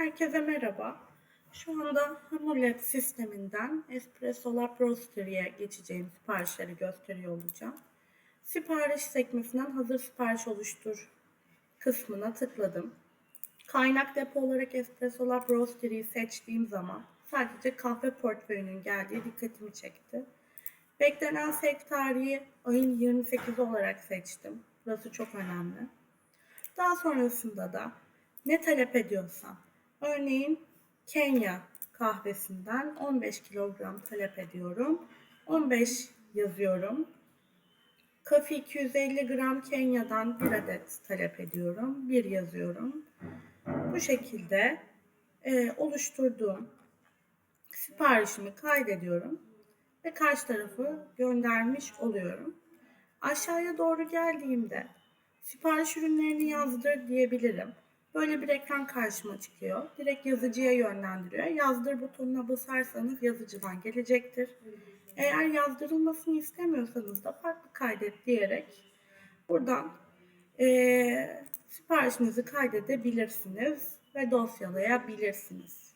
Herkese merhaba. Şu anda Hamurlab sisteminden Espresso Lab Roastery'e geçeceğim siparişleri gösteriyor olacağım. Sipariş sekmesinden hazır sipariş oluştur kısmına tıkladım. Kaynak depo olarak Espresso Lab Roastery'yi seçtiğim zaman sadece kahve portföyünün geldiği dikkatimi çekti. Beklenen sevk tarihi ayın 28'i olarak seçtim. Burası çok önemli. Daha sonrasında da ne talep ediyorsam, örneğin Kenya kahvesinden 15 kilogram talep ediyorum. 15 yazıyorum. Kafi 250 gram Kenya'dan bir adet talep ediyorum. Bir yazıyorum. Bu şekilde e, oluşturduğum siparişimi kaydediyorum ve karşı tarafı göndermiş oluyorum. Aşağıya doğru geldiğimde sipariş ürünlerini yazdır diyebilirim. Böyle bir ekran karşıma çıkıyor. Direkt yazıcıya yönlendiriyor. Yazdır butonuna basarsanız yazıcıdan gelecektir. Eğer yazdırılmasını istemiyorsanız da farklı kaydet diyerek buradan eee siparişinizi kaydedebilirsiniz ve dosyalayabilirsiniz.